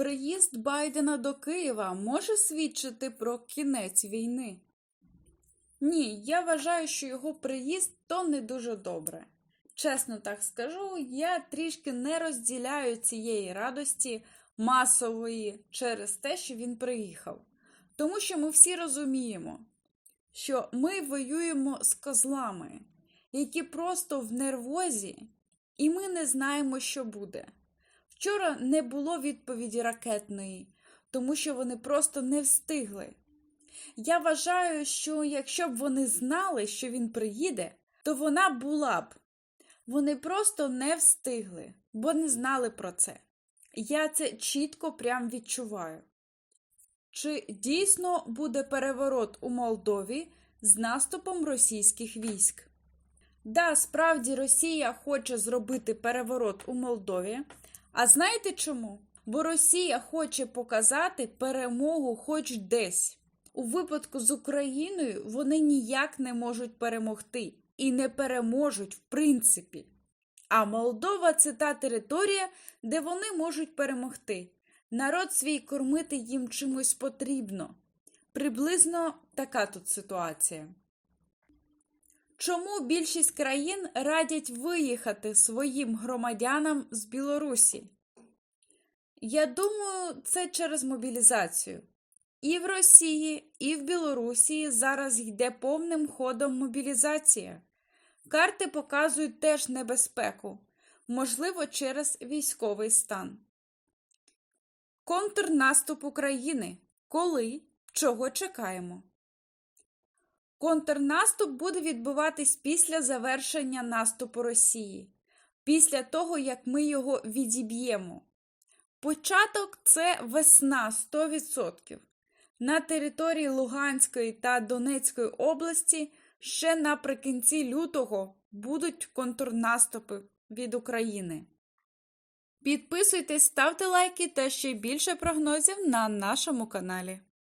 Приїзд Байдена до Києва може свідчити про кінець війни? Ні, я вважаю, що його приїзд то не дуже добре. Чесно так скажу, я трішки не розділяю цієї радості масової через те, що він приїхав. Тому що ми всі розуміємо, що ми воюємо з козлами, які просто в нервозі, і ми не знаємо, що буде. Вчора не було відповіді ракетної, тому що вони просто не встигли. Я вважаю, що якщо б вони знали, що він приїде, то вона була б. Вони просто не встигли, бо не знали про це. Я це чітко прям відчуваю. Чи дійсно буде переворот у Молдові з наступом російських військ? Да, справді Росія хоче зробити переворот у Молдові. А знаєте чому? Бо Росія хоче показати перемогу хоч десь. У випадку з Україною вони ніяк не можуть перемогти і не переможуть в принципі. А Молдова це та територія, де вони можуть перемогти. Народ свій кормити їм чимось потрібно. Приблизно така тут ситуація. Чому більшість країн радять виїхати своїм громадянам з Білорусі? Я думаю, це через мобілізацію. І в Росії, і в Білорусі зараз йде повним ходом мобілізація. Карти показують теж небезпеку, можливо, через військовий стан. Контрнаступ України. Коли? Чого чекаємо? Контрнаступ буде відбуватись після завершення наступу Росії, після того, як ми його відіб'ємо. Початок це весна 100%. На території Луганської та Донецької області ще наприкінці лютого будуть контрнаступи від України. Підписуйтесь, ставте лайки та ще більше прогнозів на нашому каналі.